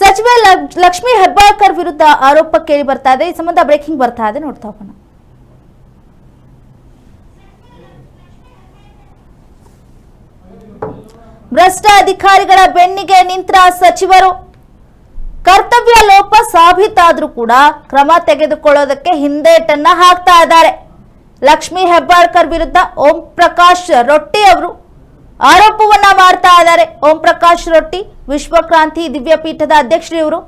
ಸಚಿವೆ ಲಕ್ಷ್ಮಿ ಹೆಬ್ಬಾಳ್ಕರ್ ವಿರುದ್ಧ ಆರೋಪ ಕೇಳಿ ಬರ್ತಾ ಇದೆ. ಈ ಸಂಬಂಧ ಬ್ರೇಕಿಂಗ್ ಬರ್ತಾ ಇದೆ. ನೋಡ್ತಾ ಹೋಗೋಣ. ಭ್ರಷ್ಟ ಅಧಿಕಾರಿಗಳ ಬೆನ್ನಿಗೆ ನಿಂತ್ರ ಸಚಿವರು. ಕರ್ತವ್ಯ ಲೋಪ ಸಾಬೀತಾದ್ರೂ ಕೂಡ ಕ್ರಮ ತೆಗೆದುಕೊಳ್ಳೋದಕ್ಕೆ ಹಿಂದೇಟನ್ನ ಹಾಕ್ತಾ ಇದ್ದಾರೆ. ಲಕ್ಷ್ಮೀ ಹೆಬ್ಬಾಳ್ಕರ್ ವಿರುದ್ಧ ಓಂ ಪ್ರಕಾಶ್ ರೊಟ್ಟಿ ಅವರು ಆರೋಪವನ್ನ ಮಾಡ್ತಾ ಇದ್ದಾರೆ. ಓಂ ಪ್ರಕಾಶ್ ರೊಟ್ಟಿ, ವಿಶ್ವಕ್ರಾಂತಿ ದಿವ್ಯಪೀಠದ ಅಧ್ಯಕ್ಷರು ಇವರು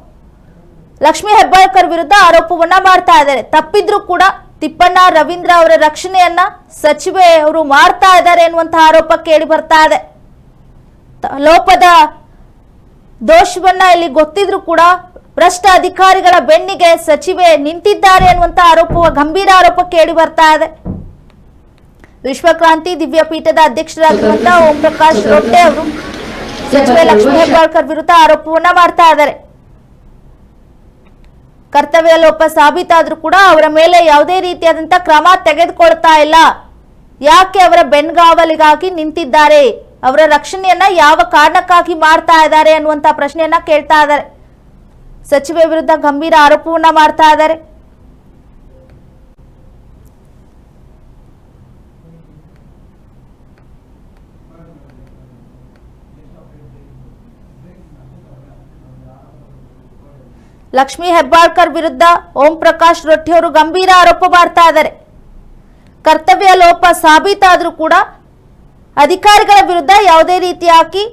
ಲಕ್ಷ್ಮೀ ಹೆಬ್ಬಾಳ್ಕರ್ ವಿರುದ್ಧ ಆರೋಪವನ್ನ ಮಾಡ್ತಾ ಇದ್ದಾರೆ. ತಪ್ಪಿದ್ರೂ ಕೂಡ ತಿಪ್ಪಣ್ಣ ರವೀಂದ್ರ ಅವರ ರಕ್ಷಣೆಯನ್ನ ಸಚಿವೆ ಅವರು ಮಾಡ್ತಾ ಇದ್ದಾರೆ ಎನ್ನುವಂತಹ ಆರೋಪ ಕೇಳಿ ಬರ್ತಾ ಇದೆ. ಲೋಪದ ದೋಷವನ್ನ ಇಲ್ಲಿ ಗೊತ್ತಿದ್ರು ಕೂಡ ಭ್ರಷ್ಟ ಅಧಿಕಾರಿಗಳ ಬೆನ್ನಿಗೆ ಸಚಿವೆ ನಿಂತಿದ್ದಾರೆ ಅನ್ನುವಂತ ಆರೋಪ ಗಂಭೀರ ಆರೋಪ ಕೇಳಿ ಬರ್ತಾ ಇದೆ. ವಿಶ್ವಕ್ರಾಂತಿ ದಿವ್ಯಪೀಠದ ಅಧ್ಯಕ್ಷರಾಗಿರುವಂತಹ ಓಂ ಪ್ರಕಾಶ್ ರೊಟ್ಟೆ ಅವರು ಸಚಿವ ಲಕ್ಷ್ಮೀ ಹೆಬ್ಬಾಳ್ಕರ್ ವಿರುದ್ಧ ಆರೋಪವನ್ನ ಮಾಡ್ತಾ ಇದ್ದಾರೆ. ಕರ್ತವ್ಯ ಲೋಪ ಸಾಬೀತಾದ್ರೂ ಕೂಡ ಅವರ ಮೇಲೆ ಯಾವುದೇ ರೀತಿಯಾದಂತ ಕ್ರಮ ತೆಗೆದುಕೊಳ್ತಾ ಇಲ್ಲ. ಯಾಕೆ ಅವರ ಬೆನ್ಗಾವಲಿಗಾಗಿ ನಿಂತಿದ್ದಾರೆ? ಅವರ ರಕ್ಷಣೆಯನ್ನ ಯಾವ ಕಾರಣಕ್ಕಾಗಿ ಮಾಡ್ತಾ ಇದ್ದಾರೆ ಅನ್ನುವಂತ ಪ್ರಶ್ನೆಯನ್ನ ಕೇಳ್ತಾ ಇದ್ದಾರೆ. ಸಚಿವೆ ವಿರುದ್ಧ ಗಂಭೀರ ಆರೋಪವನ್ನ ಮಾಡ್ತಾ ಇದ್ದಾರೆ. ಲಕ್ಷ್ಮೀ ಹೆಬ್ಬಾಳ್ಕರ್ ವಿರುದ್ಧ ಓಂ ಪ್ರಕಾಶ್ ರೊಟ್ಟಿ ಅವರು ಗಂಭೀರ ಆರೋಪ ಮಾಡ್ತಾ ಇದ್ದಾರೆ. ಕರ್ತವ್ಯ ಲೋಪ ಸಾಬೀತಾದರೂ ಕೂಡ ಅಧಿಕಾರಿಗಳ ವಿರುದ್ಧ ಯಾವುದೇ ರೀತಿಯಾಗಿ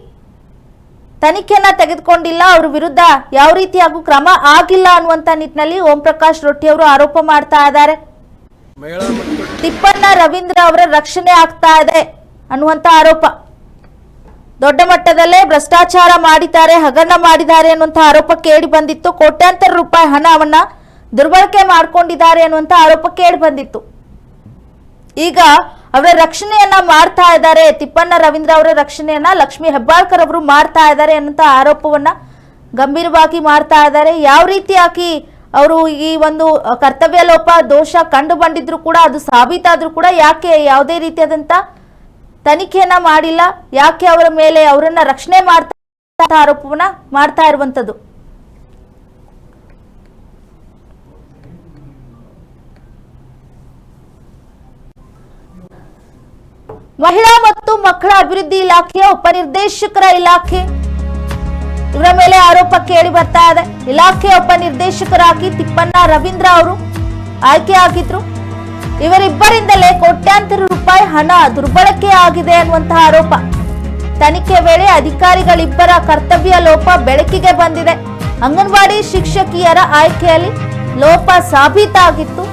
ತನಿಖೆಯನ್ನ ತೆಗೆದುಕೊಂಡಿಲ್ಲ ಅವ್ರ ವಿರುದ್ಧ ಯಾವ ರೀತಿಯಾಗೂ ಕ್ರಮ ಆಗಿಲ್ಲ ಅನ್ನುವಂತ ನಿಟ್ಟಿನಲ್ಲಿ ಓಂ ಪ್ರಕಾಶ್ ರೊಟ್ಟಿ ಅವರು ಆರೋಪ ಮಾಡ್ತಾ ಇದ್ದಾರೆ. ತಿಪ್ಪಣ್ಣ ರವೀಂದ್ರ ಅವರ ರಕ್ಷಣೆ ಆಗ್ತಾ ಇದೆ ಅನ್ನುವಂತ ಆರೋಪ. ದೊಡ್ಡ ಮಟ್ಟದಲ್ಲೇ ಭ್ರಷ್ಟಾಚಾರ ಮಾಡಿದ್ದಾರೆ, ಹಗರಣ ಮಾಡಿದ್ದಾರೆ ಅನ್ನುವಂತಹ ಆರೋಪ ಕೇಳಿ ಬಂದಿತ್ತು. ಕೋಟ್ಯಾಂತರ ರೂಪಾಯಿ ಹಣವನ್ನ ದುರ್ಬಳಕೆ ಮಾಡಿಕೊಂಡಿದ್ದಾರೆ ಅನ್ನುವಂತಹ ಆರೋಪ ಕೇಳಿ ಬಂದಿತ್ತು. ಈಗ ಅವರ ರಕ್ಷಣೆಯನ್ನ ಮಾಡ್ತಾ ಇದ್ದಾರೆ. ತಿಪ್ಪಣ್ಣ ರವೀಂದ್ರ ಅವರ ರಕ್ಷಣೆಯನ್ನ ಲಕ್ಷ್ಮಿ ಹೆಬ್ಬಾಳ್ಕರ್ ಅವರು ಮಾಡ್ತಾ ಇದ್ದಾರೆ ಅನ್ನುವಂತ ಆರೋಪವನ್ನ ಗಂಭೀರವಾಗಿ ಮಾಡ್ತಾ ಇದ್ದಾರೆ. ಯಾವ ರೀತಿಯಾಗಿ ಅವರು ಈ ಒಂದು ಕರ್ತವ್ಯ ಲೋಪ ದೋಷ ಕಂಡು ಬಂದಿದ್ರು ಕೂಡ, ಅದು ಸಾಬೀತಾದ್ರೂ ಕೂಡ ಯಾಕೆ ಯಾವುದೇ ರೀತಿಯಾದಂತ ತನಿಖೆಯನ್ನ ಮಾಡಿಲ್ಲ. ಯಾಕೆ ಅವರ ಮೇಲೆ ಅವರನ್ನ ರಕ್ಷಣೆ ಮಾಡ್ತಾ ಆರೋಪವನ್ನ ಮಾಡ್ತಾ ಇರುವಂತದ್ದು ಮಹಿಳಾ ಮತ್ತು ಮಕ್ಕಳ ಅಭಿವೃದ್ಧಿ ಇಲಾಖೆಯ ಉಪನಿರ್ದೇಶಕರ ಇಲಾಖೆ. ಇವರ ಮೇಲೆ ಆರೋಪ ಕೇಳಿ ಬರ್ತಾ ಇದೆ. ಇಲಾಖೆಯ ಉಪನಿರ್ದೇಶಕರಾಗಿ ತಿಪ್ಪಣ್ಣ ರವೀಂದ್ರ ಅವರು ಆಯ್ಕೆ ಆಗಿದ್ರು ಇವರಿಬ್ಬರಿಂದಲೇ ಕೋಟ್ಯಾಂತರ ರೂಪಾಯಿ ಹಣ ದುರ್ಬಳಕೆ ಆಗಿದೆ ಅನ್ನುವಂತಹ ಆರೋಪ. ತನಿಖೆ ವೇಳೆ ಅಧಿಕಾರಿಗಳಿಬ್ಬರ ಕರ್ತವ್ಯ ಲೋಪ ಬೆಳಕಿಗೆ ಬಂದಿದೆ. ಅಂಗನವಾಡಿ ಶಿಕ್ಷಕಿಯರ ಆಯ್ಕೆಯಲ್ಲಿ ಲೋಪ ಸಾಬೀತಾಗಿತ್ತು.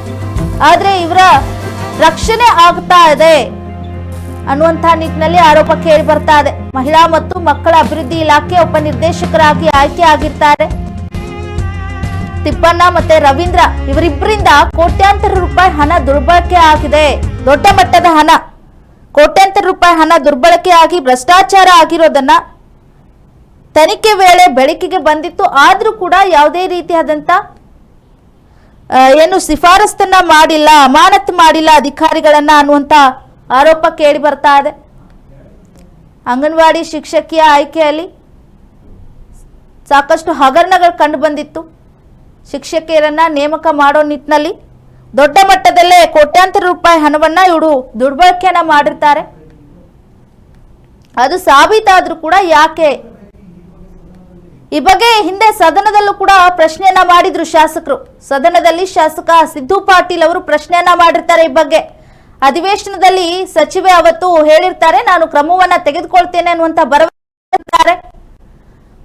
ಆದ್ರೆ ಇವರ ರಕ್ಷಣೆ ಆಗ್ತಾ ಇದೆ ಅನ್ನುವಂತಹ ನಿಟ್ಟಿನಲ್ಲಿ ಆರೋಪ ಕೇಳಿ ಬರ್ತಾ ಇದೆ. ಮಹಿಳಾ ಮತ್ತು ಮಕ್ಕಳ ಅಭಿವೃದ್ಧಿ ಇಲಾಖೆ ಉಪನಿರ್ದೇಶಕರಾಗಿ ಆಯ್ಕೆ ಆಗಿರ್ತಾರೆ. ತಿಪ್ಪಣ್ಣ ಮತ್ತೆ ರವೀಂದ್ರ ಇವರಿಬ್ಬರಿಂದ ಕೋಟ್ಯಾಂತರ ರೂಪಾಯಿ ಹಣ ದುರ್ಬಳಕೆ ಆಗಿದೆ. ದೊಡ್ಡ ಮಟ್ಟದ ಹಣ. ಕೋಟ್ಯಾಂತರ ರೂಪಾಯಿ ಹಣ ದುರ್ಬಳಕೆ ಆಗಿ ಭ್ರಷ್ಟಾಚಾರ ಆಗಿರೋದನ್ನ ತನಿಖೆ ವೇಳೆ ಬೆಳಕಿಗೆ ಬಂದಿತ್ತು. ಆದ್ರೂ ಕೂಡ ಯಾವುದೇ ರೀತಿಯಾದಂತ ಏನು ಶಿಫಾರಸ್ತನ್ನ ಮಾಡಿಲ್ಲ, ಅಮಾನತ್ ಮಾಡಿಲ್ಲ ಅಧಿಕಾರಿಗಳನ್ನ ಅನ್ನುವಂತ ಆರೋಪ ಕೇಳಿ ಬರ್ತಾ ಇದೆ. ಅಂಗನವಾಡಿ ಶಿಕ್ಷಕಿಯ ಆಯ್ಕೆಯಲ್ಲಿ ಸಾಕಷ್ಟು ಹಗರಣಗಳು ಕಂಡು ಬಂದಿತ್ತು. ಶಿಕ್ಷಕಿಯರನ್ನ ನೇಮಕ ಮಾಡೋ ನಿಟ್ಟಿನಲ್ಲಿ ದೊಡ್ಡ ಮಟ್ಟದಲ್ಲೇ ಕೋಟ್ಯಾಂತರ ರೂಪಾಯಿ ಹಣವನ್ನ ಇವರು ದುರ್ಬಳಕೆಯನ್ನ ಮಾಡಿರ್ತಾರೆ. ಅದು ಸಾಬೀತಾದ್ರೂ ಕೂಡ ಯಾಕೆ? ಈ ಬಗ್ಗೆ ಹಿಂದೆ ಸದನದಲ್ಲೂ ಕೂಡ ಪ್ರಶ್ನೆಯನ್ನ ಮಾಡಿದ್ರು ಶಾಸಕರು. ಸದನದಲ್ಲಿ ಶಾಸಕ ಸಿದ್ದು ಪಾಟೀಲ್ ಅವರು ಪ್ರಶ್ನೆಯನ್ನ ಮಾಡಿರ್ತಾರೆ ಈ ಬಗ್ಗೆ. ಅಧಿವೇಶನದಲ್ಲಿ ಸಚಿವೆ ಅವತ್ತು ಹೇಳಿರ್ತಾರೆ, ನಾನು ಕ್ರಮವನ್ನ ತೆಗೆದುಕೊಳ್ತೇನೆ ಅನ್ನುವಂತ ಭರವಸೆ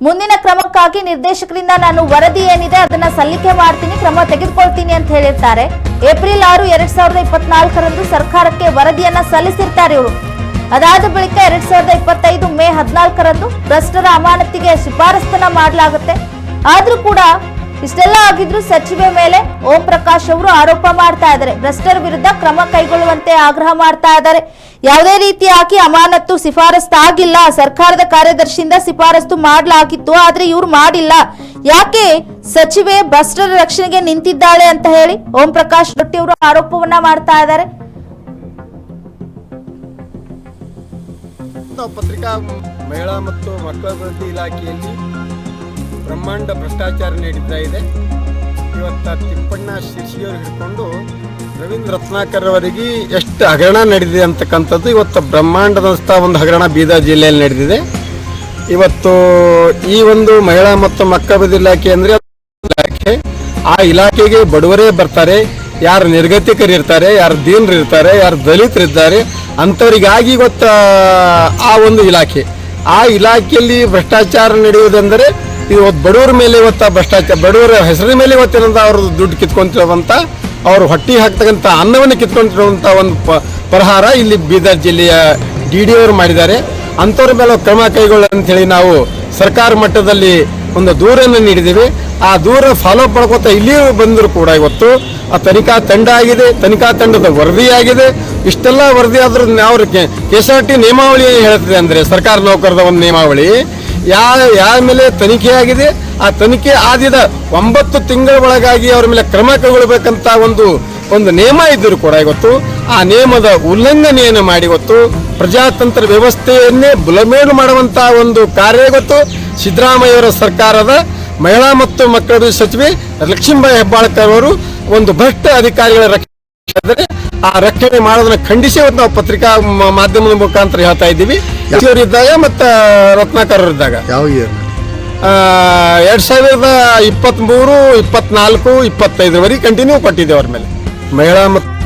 ಮುಂದಿನ ಕ್ರಮಕ್ಕಾಗಿ ನಿರ್ದೇಶಕರಿಂದ ನಾನು ವರದಿ ಏನಿದೆ ಅದನ್ನ ಸಲ್ಲಿಕೆ ಮಾಡ್ತೀನಿ, ಕ್ರಮ ತೆಗೆದುಕೊಳ್ತೀನಿ ಅಂತ ಹೇಳಿರ್ತಾರೆ. ಏಪ್ರಿಲ್ ಆರು, ಎರಡ್ ಸಾವಿರದ ಇಪ್ಪತ್ನಾಲ್ಕರಂದು ಸರ್ಕಾರಕ್ಕೆ ವರದಿಯನ್ನ ಸಲ್ಲಿಸಿರ್ತಾರೆ ಇವರು. ಅದಾದ ಬಳಿಕ ಎರಡ್ ಸಾವಿರದ ಇಪ್ಪತ್ತೈದು, ಮೇ ಹದಿನಾಲ್ಕರಂದು ಭ್ರಷ್ಟರ ಅಮಾನತಿಗೆ ಶಿಫಾರಸ್ತನ ಮಾಡಲಾಗುತ್ತೆ. ಆದ್ರೂ ಕೂಡ ಇಷ್ಟೆಲ್ಲ ಆಗಿದ್ರು ಸಚಿವೆ ಮೇಲೆ ಓಂ ಪ್ರಕಾಶ್ ಅವರು ಆರೋಪ ಮಾಡ್ತಾ ಇದ್ದಾರೆ. ಭ್ರಷ್ಟರ ವಿರುದ್ಧ ಕ್ರಮ ಕೈಗೊಳ್ಳುವಂತೆ ಆಗ್ರಹ ಮಾಡ್ತಾ ಇದ್ದಾರೆ. ಯಾವುದೇ ರೀತಿಯಾಗಿ ಅಮಾನತ್ತು ಶಿಫಾರಸ್ತು ಆಗಿಲ್ಲ. ಸರ್ಕಾರದ ಕಾರ್ಯದರ್ಶಿಯಿಂದ ಶಿಫಾರಸ್ತು ಮಾಡಲಾಗಿತ್ತು, ಆದ್ರೆ ಇವ್ರು ಮಾಡಿಲ್ಲ. ಯಾಕೆ ಸಚಿವೆ ಭ್ರಷ್ಟರ ರಕ್ಷಣೆಗೆ ನಿಂತಿದ್ದಾಳೆ ಅಂತ ಹೇಳಿ ಓಂ ಪ್ರಕಾಶ್ ರೊಟ್ಟಿ ಅವರು ಆರೋಪವನ್ನ ಮಾಡ್ತಾ ಇದ್ದಾರೆ. ಪತ್ರಿಕಾ, ಮಹಿಳಾ ಮತ್ತು ಮಕ್ಕಳ ಅಭಿವೃದ್ಧಿ ಇಲಾಖೆಯಲ್ಲಿ ಬ್ರಹ್ಮಾಂಡ ಭ್ರಷ್ಟಾಚಾರ ನಡೀತಾ ಇದೆ. ಇವತ್ತು ತಿಪ್ಪಣ್ಣ ಶಿರ್ಷಿಯವರು ಹಿಡ್ಕೊಂಡು ರವೀಂದ್ರ ರತ್ನಾಕರ್ ಅವರಿಗೆ ಎಷ್ಟು ಹಗರಣ ನಡೆದಿದೆ ಅಂತಕ್ಕಂಥದ್ದು ಇವತ್ತು ಬ್ರಹ್ಮಾಂಡದಂಥ ಒಂದು ಹಗರಣ ಬೀದರ್ ಜಿಲ್ಲೆಯಲ್ಲಿ ನಡೆದಿದೆ. ಇವತ್ತು ಈ ಒಂದು ಮಹಿಳಾ ಮತ್ತು ಮಕ್ಕಳ ಇಲಾಖೆ ಅಂದರೆ ಇಲಾಖೆ, ಆ ಇಲಾಖೆಗೆ ಬಡವರೇ ಬರ್ತಾರೆ, ಯಾರು ನಿರ್ಗತಿಕರು ಇರ್ತಾರೆ, ಯಾರು ದೀನರು ಇರ್ತಾರೆ, ಯಾರು ದಲಿತರಿದ್ದಾರೆ ಅಂಥವರಿಗಾಗಿ ಇವತ್ತು ಆ ಒಂದು ಇಲಾಖೆ. ಆ ಇಲಾಖೆಯಲ್ಲಿ ಭ್ರಷ್ಟಾಚಾರ ನಡೆಯುವುದೆಂದರೆ ಇವತ್ತು ಬಡವ್ರ ಮೇಲೆ ಇವತ್ತು ಭ್ರಷ್ಟಾಚಾರ, ಬಡವರ ಹೆಸರಿನ ಮೇಲೆ ಇವತ್ತಿನಿಂದ ಅವ್ರದ್ದು ದುಡ್ಡು ಕಿತ್ಕೊಂತಿರುವಂಥ ಅವರು ಹೊಟ್ಟಿ ಹಾಕ್ತಕ್ಕಂಥ ಅನ್ನವನ್ನು ಕಿತ್ಕೊಂಡಿರುವಂಥ ಒಂದು ಪರಿಹಾರ ಇಲ್ಲಿ ಬೀದರ್ ಜಿಲ್ಲೆಯ ಡಿ ಡಿ ಅವರು ಮಾಡಿದ್ದಾರೆ. ಅಂಥವ್ರ ಮೇಲೆ ಕ್ರಮ ಕೈಗೊಳ್ಳ ಅಂತೇಳಿ ನಾವು ಸರ್ಕಾರ ಮಟ್ಟದಲ್ಲಿ ಒಂದು ದೂರನ್ನು ನೀಡಿದ್ದೀವಿ. ಆ ದೂರ ಫಾಲೋ ಮಾಡ್ಕೋತ ಇಲ್ಲಿಯೂ ಬಂದರೂ ಕೂಡ ಇವತ್ತು ಆ ತನಿಖಾ ತಂಡ ಆಗಿದೆ. ತನಿಖಾ ತಂಡದ ವರದಿ ಆಗಿದೆ. ಇಷ್ಟೆಲ್ಲ ವರದಿ ಆದ್ರೂ ನಾವು ಕೆ ಎಸ್ ಆರ್ ಟಿ ನಿಯಮಾವಳಿ ಹೇಳ್ತದೆ ಅಂದರೆ ಸರ್ಕಾರ ನೌಕರದ ಒಂದು ನಿಯಮಾವಳಿ. ಯಾ ಯಾವ ಮೇಲೆ ತನಿಖೆ ಆಗಿದೆ, ಆ ತನಿಖೆ ಆದಿದ ಒಂಬತ್ತು ತಿಂಗಳ ಒಳಗಾಗಿ ಅವರ ಮೇಲೆ ಕ್ರಮ ಕೈಗೊಳ್ಳಬೇಕಂತ ಒಂದು ಒಂದು ನಿಯಮ ಇದ್ದರೂ ಕೂಡ ಇವತ್ತು, ಆ ನಿಯಮದ ಉಲ್ಲಂಘನೆಯನ್ನು ಮಾಡಿ ಇವತ್ತು ಪ್ರಜಾತಂತ್ರ ವ್ಯವಸ್ಥೆಯನ್ನೇ ಬುಲಮೇಲು ಮಾಡುವಂತಹ ಒಂದು ಕಾರ್ಯ ಇವತ್ತು ಸಿದ್ದರಾಮಯ್ಯವರ ಸರ್ಕಾರದ ಮಹಿಳಾ ಮತ್ತು ಮಕ್ಕಳ ಸಚಿವೆ ಲಕ್ಷ್ಮೀಬಾಯಿ ಹೆಬ್ಬಾಳ್ಕರ್ ಅವರು ಒಂದು ಭ್ರಷ್ಟ ಅಧಿಕಾರಿಗಳ ರಕ್ಷಣೆ ಆ ರಕ್ಷಣೆ ಮಾಡೋದನ್ನ ಖಂಡಿಸಿ ಇವತ್ತು ನಾವು ಪತ್ರಿಕಾ ಮಾಧ್ಯಮದ ಮುಖಾಂತರ ಹೇಳ್ತಾ ಇದ್ದೀವಿ. ಇದ್ದಾಗ ಮತ್ತು ರತ್ನಾಕರರಿದ್ದಾಗ ಯಾವ ಇಯರ್ ಎರಡ್ ಸಾವಿರದ ಇಪ್ಪತ್ತ್ ಮೂರು ಇಪ್ಪತ್ನಾಲ್ಕು ಇಪ್ಪತ್ತೈದರವರೆಗೆ ಕಂಟಿನ್ಯೂ ಕೊಟ್ಟಿದ್ದೇವೆ ಅವ್ರ ಮೇಲೆ. ಮಹಿಳಾ ಮತ್ತು